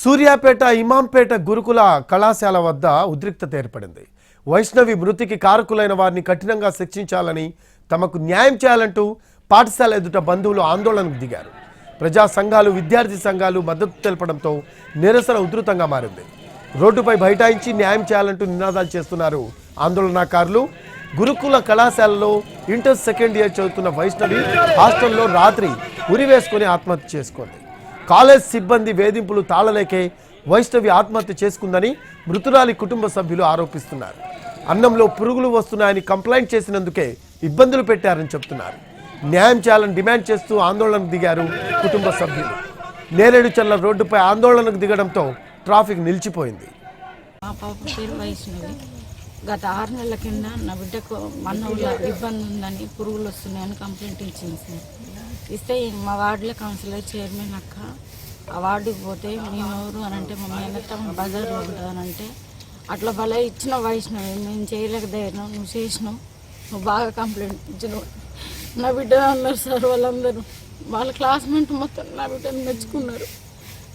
సూర్యాపేట ఇమాంపేట గురుకుల కళాశాల వద్ద ఉద్రిక్తత ఏర్పడింది. వైష్ణవి మృతికి కారకులైన వారిని కఠినంగా శిక్షించాలని తమకు న్యాయం చేయాలంటూ పాఠశాల ఎదుట బంధువులు ఆందోళనకు దిగారు. ప్రజా సంఘాలు విద్యార్థి సంఘాలు మద్దతు తెలపడంతో నిరసన ఉధృతంగా మారింది. రోడ్డుపై బైఠాయించి న్యాయం చేయాలంటూ నినాదాలు చేస్తున్నారు ఆందోళనకారులు. గురుకుల కళాశాలలో ఇంటర్ సెకండ్ ఇయర్ చదువుతున్న వైష్ణవి హాస్టల్లో రాత్రి ఉరివేసుకొని ఆత్మహత్య చేసుకుంది. కాలేజ్ సిబ్బంది వేధింపులు తాళలేకే వైష్ణవి ఆత్మహత్య చేసుకుందని మృతురాలి కుటుంబ సభ్యులు ఆరోపిస్తున్నారు. అన్నంలో పురుగులు వస్తున్నాయని కంప్లైంట్ చేసినందుకే ఇబ్బందులు పెట్టారని చెప్తున్నారు. న్యాయం చేయాలని డిమాండ్ చేస్తూ ఆందోళనకు దిగారు కుటుంబ సభ్యులు. నేరేడు చల్ల రోడ్డుపై ఆందోళనకు దిగడంతో ట్రాఫిక్ నిలిచిపోయింది. గత ఆరు నెలల కింద నా బిడ్డకు మన్నంలో ఇబ్బంది ఉందని పురుగులు వస్తున్నాయని కంప్లైంట్ ఇచ్చింది సార్. ఇస్తే మా వార్డులో కౌన్సిలర్ చైర్మన్ అక్క ఆ వార్డుకి పోతే మేము ఎవరు అని అంటే మా మేనత్త బజార్లో ఉంటుందని అంటే అట్లా భలే ఇచ్చిన వైష్ణవి చేయలేక ధైర్యం నువ్వు చేసినావు నువ్వు బాగా కంప్లైంట్ ఇచ్చినావు. నా బిడ్డ అన్నారు సార్ వాళ్ళందరూ. వాళ్ళ క్లాస్మేట్ మొత్తం నా బిడ్డను మెచ్చుకున్నారు.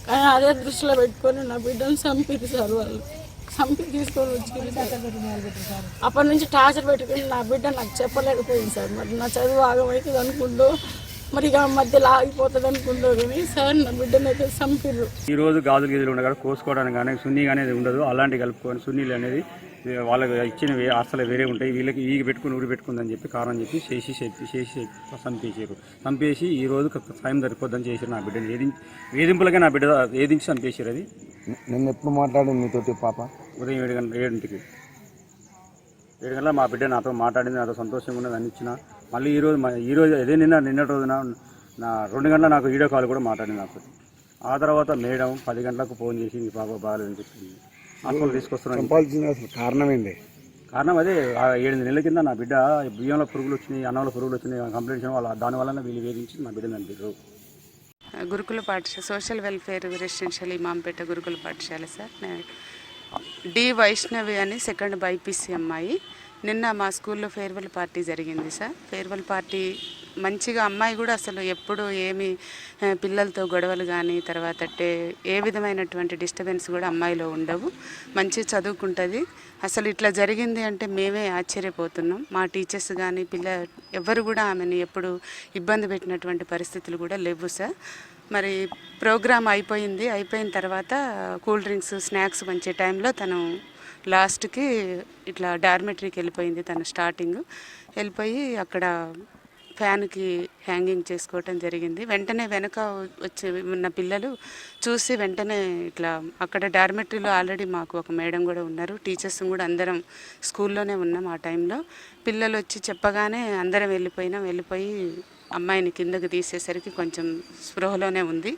కానీ అదే దృష్టిలో పెట్టుకొని నా బిడ్డను చంపారు సార్ వాళ్ళు. చంపి తీసుకొని వచ్చి అప్పటి నుంచి టార్చర్ పెట్టుకుని నా బిడ్డ నాకు చెప్పలేకపోయింది సార్. మరి నా చదువు ఆగమవుతుంది అనుకుంటూ మరి ఇక మధ్యలో ఆగిపోతుంది అనుకుంటూ కానీ సార్ నా బిడ్డను అయితే చంపిర్రు. ఈ రోజు గాజులు గీజులు ఉండగా కోసుకోవడానికి కానీ సున్నీ అనేది ఉండదు. అలాంటి కలుపుకొని సున్నీలు అనేది వాళ్ళకి ఇచ్చినవి అసలు వేరే ఉంటాయి. వీళ్ళకి ఈగ పెట్టుకుని ఊరి పెట్టుకుందని చెప్పి కారణం చెప్పి చేసి చెప్పి చేసి చంపేసారు చంపేసి ఈ రోజు సాయం సరిపోద్దని చేసారు నా బిడ్డని. వేధి వేధింపులకే నా బిడ్డ వేధించి చంపేసారు అది. నిన్న ఎప్పుడు మాట్లాడింది మీతోటి పాప? ఉదయం ఏడు గంటల ఏడింటికి. ఏడు గంటల మా బిడ్డ నాతో మాట్లాడింది నాతో సంతోషంగా ఉన్నది అని ఇచ్చిన. మళ్ళీ ఈ రోజు మ- ఈ రోజు అదే నిన్న నిన్నటి రోజున నా రెండు గంటల నాకు వీడియో కాల్ కూడా మాట్లాడింది నాకు. ఆ తర్వాత మేడం పది గంటలకు ఫోన్ చేసి మీ పాప బాగాలేదని చెప్పింది. హాస్పిటల్ తీసుకొస్తున్నాను కారణం ఏంది? కారణం అదే ఆ ఏడు నెలల కింద నా బిడ్డ బియ్యంలో పురుగులు వచ్చినాయి అన్నంలో పురుగులు వచ్చినాయి కంప్లైంట్ చేయడం వల్ల దాని వల్ల వీళ్ళు వేధించి నా బిడ్డను చంపారు గురుకుల పాఠశాల సోషల్ వెల్ఫేర్ రెసిడెన్షియల్ ఇమాంపేట గురుకుల పాఠశాల సార్. నేను డి వైష్ణవి అని సెకండ్ బైపీసీ అమ్మాయి. నిన్న మా స్కూల్లో ఫేర్వెల్ పార్టీ జరిగింది సార్. ఫేర్వెల్ పార్టీ మంచిగా అమ్మాయి కూడా అసలు ఎప్పుడు ఏమి పిల్లలతో గొడవలు కానీ తర్వాత ఏ విధమైనటువంటి డిస్టర్బెన్స్ కూడా అమ్మాయిలో ఉండవు. మంచి చదువుకుంటుంది. అసలు ఇట్లా జరిగింది అంటే మేమే ఆశ్చర్యపోతున్నాం. మా టీచర్స్ కానీ పిల్ల ఎవరు కూడా ఆమెను ఎప్పుడు ఇబ్బంది పెట్టినటువంటి పరిస్థితులు కూడా లేవు సార్. మరి ప్రోగ్రామ్ అయిపోయింది. అయిపోయిన తర్వాత కూల్ డ్రింక్స్ స్నాక్స్ పంచే టైంలో తను లాస్ట్కి ఇట్లా డార్మెటరీకి వెళ్ళిపోయింది తను స్టార్టింగ్. వెళ్ళిపోయి అక్కడ ఫ్యాన్కి హ్యాంగింగ్ చేసుకోవటం జరిగింది. వెంటనే వెనక వచ్చి ఉన్న పిల్లలు చూసి వెంటనే ఇట్లా అక్కడ డార్మెటరీలో ఆల్రెడీ మాకు ఒక మేడం కూడా ఉన్నారు. టీచర్స్ కూడా అందరం స్కూల్లోనే ఉన్నాం ఆ టైంలో. పిల్లలు వచ్చి చెప్పగానే అందరం వెళ్ళిపోయినాం. వెళ్ళిపోయి అమ్మాయిని కిందకి తీసేసరికి కొంచెం స్పృహలోనే ఉంది.